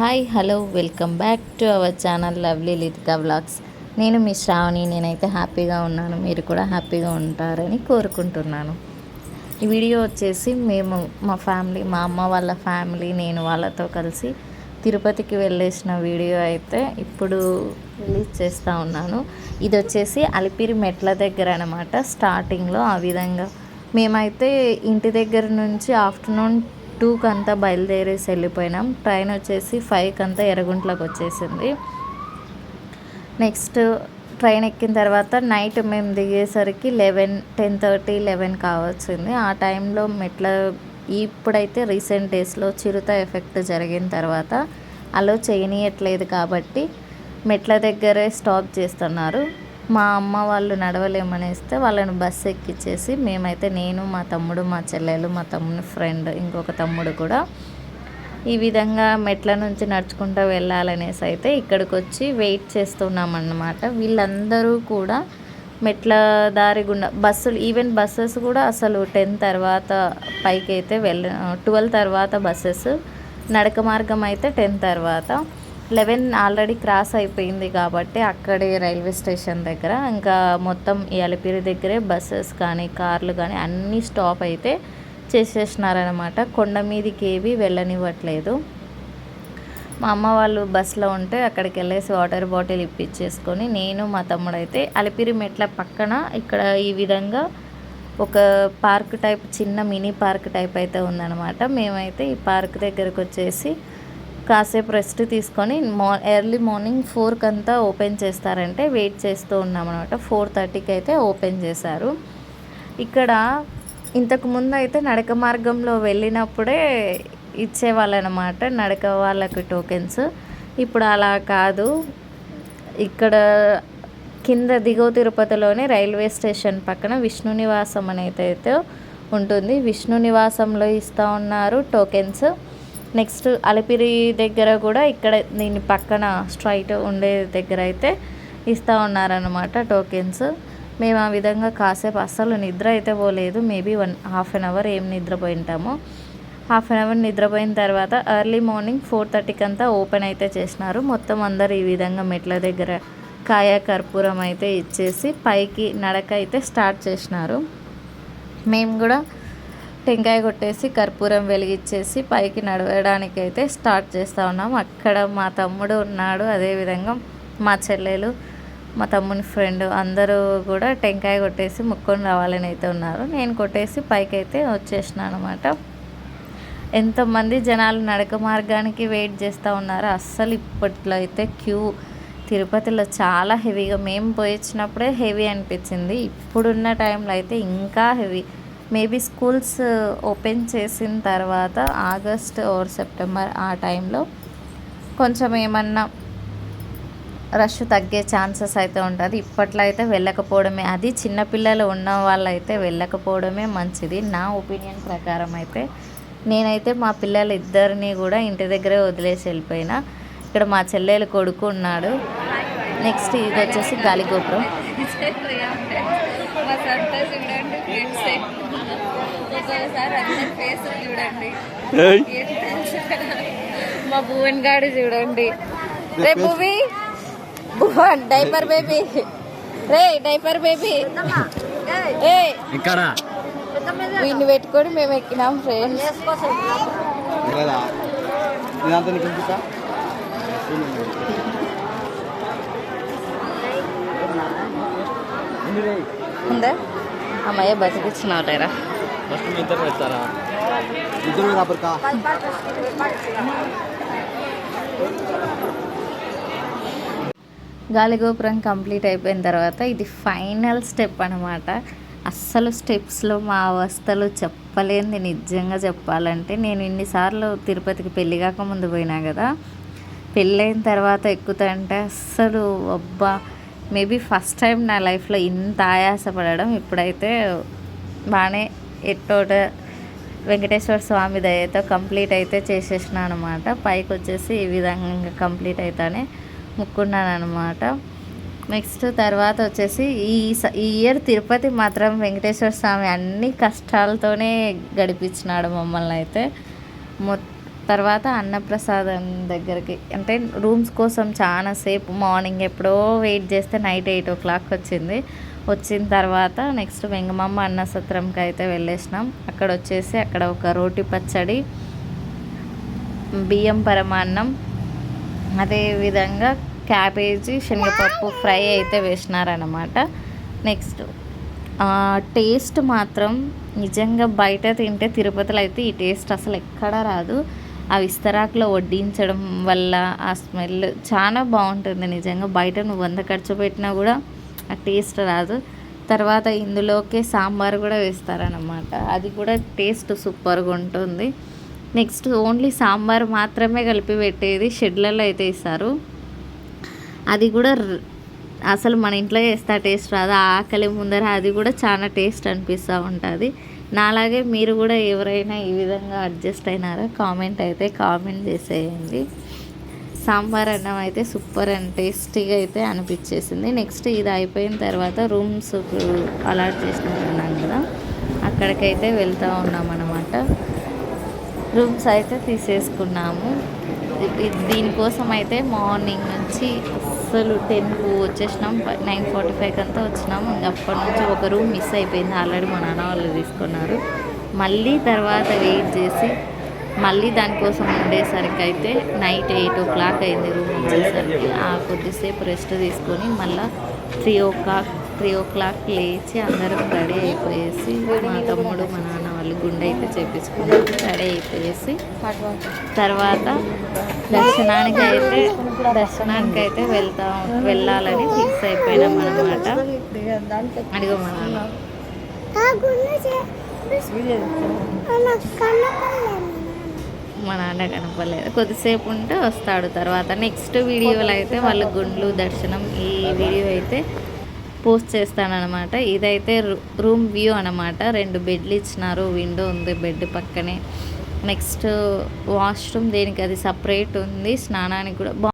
Hi hello welcome back to our channel lovely Lithika vlogs నేను మీ శ్రావణి నేనైతే హ్యాపీగా ఉన్నాను మీరు కూడా హ్యాపీగా ఉంటారని కోరుకుంటున్నాను. ఈ వీడియో వచ్చేసి మేము మా ఫ్యామిలీ మా అమ్మ వాళ్ళ ఫ్యామిలీ నేను వాళ్ళతో కలిసి తిరుపతికి వెళ్ళేసిన వీడియో అయితే ఇప్పుడు రిలీజ్ చేస్తూ ఉన్నాను. ఇది వచ్చేసి అలిపిరి మెట్ల దగ్గర అనమాట స్టార్టింగ్లో ఆ విధంగా. మేమైతే ఇంటి దగ్గర నుంచి ఆఫ్టర్నూన్ టూకి అంతా బయలుదేరేసి వెళ్ళిపోయినాం. ట్రైన్ వచ్చేసి ఫైవ్కి అంతా ఎరగుంట్లోకి వచ్చేసింది నెక్స్ట్ ట్రైన్ ఎక్కిన తర్వాత నైట్ మేము దిగేసరికి లెవెన్ టెన్ థర్టీ లెవెన్ కావచ్చింది. ఆ టైంలో మెట్ల ఇప్పుడైతే రీసెంట్ డేస్లో చిరుత ఎఫెక్ట్ జరిగిన తర్వాత అలో చేయనీయట్లేదు కాబట్టి మెట్ల దగ్గరే స్టాప్ చేస్తున్నారు. మా అమ్మ వాళ్ళు నడవలేమనేస్తే వాళ్ళని బస్సు ఎక్కిచ్చేసి మేమైతే నేను మా తమ్ముడు మా చెల్లెలు మా తమ్ముని ఫ్రెండ్ ఇంకొక తమ్ముడు కూడా ఈ విధంగా మెట్ల నుంచి నడుచుకుంటూ వెళ్ళాలనేసి అయితే ఇక్కడికి వచ్చి వెయిట్ చేస్తున్నాం అన్నమాట వీళ్ళందరూ కూడా మెట్ల దారి గుండా బస్సులు ఈవెన్ బస్సెస్ కూడా అసలు టెన్ తర్వాత పైకి అయితే వెళ్ళ ట్వెల్వ్ తర్వాత బస్సెస్ నడక మార్గం అయితే టెన్ తర్వాత. లెవెన్ ఆల్రెడీ క్రాస్ అయిపోయింది కాబట్టి అక్కడే రైల్వే స్టేషన్ దగ్గర. ఇంకా మొత్తం ఈ అలిపిరి దగ్గరే బస్సెస్ కానీ కార్లు కానీ అన్నీ స్టాప్ అయితే చేసేసినారనమాట కొండ మీదకి ఏవి వెళ్ళనివ్వట్లేదు. మా అమ్మ వాళ్ళు బస్సులో ఉంటే అక్కడికి వెళ్ళేసి వాటర్ బాటిల్ ఇప్పించేసుకొని నేను మా తమ్ముడు అయితే అలిపిరి మెట్ల పక్కన ఇక్కడ ఈ విధంగా ఒక పార్క్ టైప్ చిన్న మినీ పార్క్ టైప్ అయితే ఉందన్నమాట. మేమైతే ఈ పార్క్ దగ్గరకు వచ్చేసి కాసేపు రెస్ట్ తీసుకొని మా ఎర్లీ మార్నింగ్ ఫోర్కి అంతా ఓపెన్ చేస్తారంటే వెయిట్ చేస్తూ ఉన్నామన్నమాట. ఫోర్ థర్టీకి అయితే ఓపెన్ చేశారు. ఇక్కడ ఇంతకుముందు అయితే నడక మార్గంలో వెళ్ళినప్పుడే ఇచ్చేవాళ్ళనమాట నడక వాళ్ళకి టోకెన్స్. ఇప్పుడు అలా కాదు. ఇక్కడ కింద దిగువ తిరుపతిలోనే రైల్వే స్టేషన్ పక్కన విష్ణు నివాసం అనేది అయితే ఉంటుంది. విష్ణు నివాసంలో ఇస్తూ ఉన్నారు టోకెన్స్. నెక్స్ట్ అలిపిరి దగ్గర కూడా ఇక్కడ దీని పక్కన స్ట్రైట్ ఉండే దగ్గర అయితే ఇస్తూ ఉన్నారనమాట టోకెన్స్. మేము ఆ విధంగా కాసేపు అస్సలు నిద్ర అయితే పోలేదు. Maybe one half an hour ఏం నిద్రపోయింటాము. హాఫ్ అన్ అవర్ నిద్రపోయిన తర్వాత ఎర్లీ మార్నింగ్ ఫోర్ థర్టీకి అంతా ఓపెన్ అయితే చేసినారు. మొత్తం అందరు ఈ విధంగా మెట్ల దగ్గర కాయ కర్పూరం అయితే ఇచ్చేసి పైకి నడక అయితే స్టార్ట్ చేసినారు. మేము కూడా టెంకాయ కొట్టేసి కర్పూరం వెలిగించేసి పైకి నడవడానికి అయితే స్టార్ట్ చేస్తూ ఉన్నాం. అక్కడ మా తమ్ముడు ఉన్నాడు అదేవిధంగా మా చెల్లెలు మా తమ్ముని ఫ్రెండ్ అందరూ కూడా టెంకాయ కొట్టేసి ముక్కొని రావాలని అయితే ఉన్నారు. నేను కొట్టేసి పైకి అయితే వచ్చేసిన అనమాట ఎంతమంది జనాలు నడక మార్గానికి వెయిట్ చేస్తూ ఉన్నారు అస్సలు ఇప్పట్లో అయితే క్యూ. తిరుపతిలో చాలా హెవీగా మేము పోయించినప్పుడే హెవీ అనిపించింది. ఇప్పుడున్న టైంలో అయితే ఇంకా heavy. Maybe schools uh, open చేసిన తర్వాత ఆగస్ట్ ఆర్ సెప్టెంబర్ ఆ టైంలో కొంచెం ఏమన్నా రష్ తగ్గే ఛాన్సెస్ అయితే ఉంటుంది. ఇప్పట్లో అయితే వెళ్ళకపోవడమే అది చిన్నపిల్లలు ఉన్న వాళ్ళైతే వెళ్ళకపోవడమే మంచిది. నా ఒపీనియన్ ప్రకారం అయితే నేనైతే మా పిల్లలు ఇద్దరిని కూడా ఇంటి దగ్గరే వదిలేసి వెళ్ళిపోయినా. ఇక్కడ మా చెల్లెలు కొడుకు ఉన్నాడు. నెక్స్ట్ ఇది వచ్చేసి గాలిగోపురం మా సంత చూడండి ఫ్రెండ్స్ ఒక్కోసారి అందరి ఫేస్ చూడండి. మా భువన్ గాడు చూడండి. రే భువి. భువన్ డైపర్ బేబీ రే డైపర్ బేబీ ఏ ఇక్కడ వీడిని పెట్టుకొని మేము ఎక్కినాం ఫ్రెండ్స్ ఉందా? అమ్మయ్య బతికిచ్చినావు లేరా ఫస్ట్ మీ ఇద్దరు పెడతారా ఇద్దరు కాపరికా గాలిగోపురం కంప్లీట్ అయిపోయిన తర్వాత ఇది ఫైనల్ స్టెప్ అనమాట అస్సలు స్టెప్స్లో మా అవస్థలు చెప్పలేనిది నిజంగా చెప్పాలంటే. నేను ఇన్నిసార్లు తిరుపతికి పెళ్ళి కాకముందు పోయినా కదా. పెళ్ళైన తర్వాత ఎక్కుతుంటే అస్సలు అబ్బా! మేబీ ఫస్ట్ టైం నా లైఫ్లో ఇంత ఆయాసపడడం ఇప్పుడైతే బాగానే ఎట్టోట వెంకటేశ్వర స్వామి దయతో కంప్లీట్ అయితే చేసేసిన అనమాట పైకి వచ్చేసి ఈ విధంగా కంప్లీట్ అవుతానే ముక్కున్నాను అనమాట నెక్స్ట్ తర్వాత వచ్చేసి ఈ ఈ ఇయర్ తిరుపతి మాత్రం వెంకటేశ్వర స్వామి అన్ని కష్టాలతోనే గడిపించినాడు మమ్మల్ని అయితే. మొ తర్వాత అన్నప్రసాదం దగ్గరికి అంటే రూమ్స్ కోసం చాలా సేపు మార్నింగ్ ఎప్పుడో వెయిట్ చేస్తే నైట్ ఎయిట్ ఓ క్లాక్ వచ్చింది. వచ్చిన తర్వాత నెక్స్ట్ వెంగమమ్మ అన్న సత్రంకి అయితే వెళ్ళేసినాం. అక్కడ వచ్చేసి అక్కడ ఒక రోటి పచ్చడి బియ్యం పరమాన్నం అదేవిధంగా క్యాబేజీ శనగపప్పు ఫ్రై అయితే వేసినారనమాట నెక్స్ట్ టేస్ట్ మాత్రం నిజంగా బయట తింటే తిరుపతిలో అయితే ఈ టేస్ట్ అసలు ఎక్కడా రాదు. ఆ విస్తరాకులో వడ్డించడం వల్ల ఆ స్మెల్ చాలా బాగుంటుంది నిజంగా. బయట నువ్వు వంద ఖర్చు పెట్టినా కూడా ఆ టేస్ట్ రాదు. తర్వాత ఇందులోకే సాంబార్ కూడా వేస్తారనమాట అది కూడా టేస్ట్ సూపర్గా ఉంటుంది. నెక్స్ట్ ఓన్లీ సాంబార్ మాత్రమే కలిపి పెట్టేది షెడ్లలో అయితే ఇస్తారు అది కూడా అసలు మన ఇంట్లో చేస్తే ఆ టేస్ట్ రాదు. ఆకలి ముందర అది కూడా చాలా టేస్ట్ అనిపిస్తూ ఉంటుంది. నాలాగే మీరు కూడా ఎవరైనా ఈ విధంగా అడ్జస్ట్ అయినారా? కామెంట్ అయితే కామెంట్ చేసేయండి. సాంబార్ అన్నం అయితే సూపర్ అండ్ టేస్టీగా అయితే అనిపించేసింది. నెక్స్ట్ ఇది అయిపోయిన తర్వాత రూమ్స్ అలాట్ చేసినాం కదా అక్కడికైతే వెళ్తూ ఉన్నామన్నమాట. రూమ్స్ అయితే తీసేసుకున్నాము. దీనికోసం అయితే మార్నింగ్ నుంచి అసలు టెన్కు వచ్చేసినాం. నైన్ ఫార్టీ ఫైవ్కి అంతా వచ్చినాము అప్పటి నుంచి ఒక రూమ్ మిస్ అయిపోయింది. ఆల్రెడీ మా నాన్న వాళ్ళు తీసుకున్నారు. మళ్ళీ తర్వాత వెయిట్ చేసి మళ్ళీ దానికోసం ఉండేసరికి అయితే నైట్ ఎయిట్ ఓ క్లాక్ అయింది రూమ్ వచ్చేసరికి. ఆ కొద్దిసేపు రెస్ట్ తీసుకొని మళ్ళీ three o'clock three o'clock లేచి అందరం రెడీ అయిపోయేసి మా తమ్ముడు మా నాన్న వాళ్ళు గుండె అయితే చేపించుకున్నారు. రెడీ అయిపోయేసి తర్వాత దర్శనానికి అయితే దర్శనానికి అయితే వెళ్తాం వెళ్ళాలని ఫిక్స్ అయిపోయినాం అనమాట అడిగో మా నాన్న. మా నాన్న కనపడలేదు. కొద్దిసేపు ఉంటే వస్తాడు. తర్వాత నెక్స్ట్ వీడియోలో అయితే వాళ్ళ గుండ్లు దర్శనం ఈ వీడియో అయితే పోస్ట్ చేస్తానన్నమాట. ఇదైతే రూ- రూమ్ వ్యూ అనమాట రెండు బెడ్లు ఇచ్చినారు. విండో ఉంది బెడ్ పక్కనే. నెక్స్ట్ వాష్రూమ్ దేనికి? అది సపరేట్ ఉంది. స్నానానికి కూడా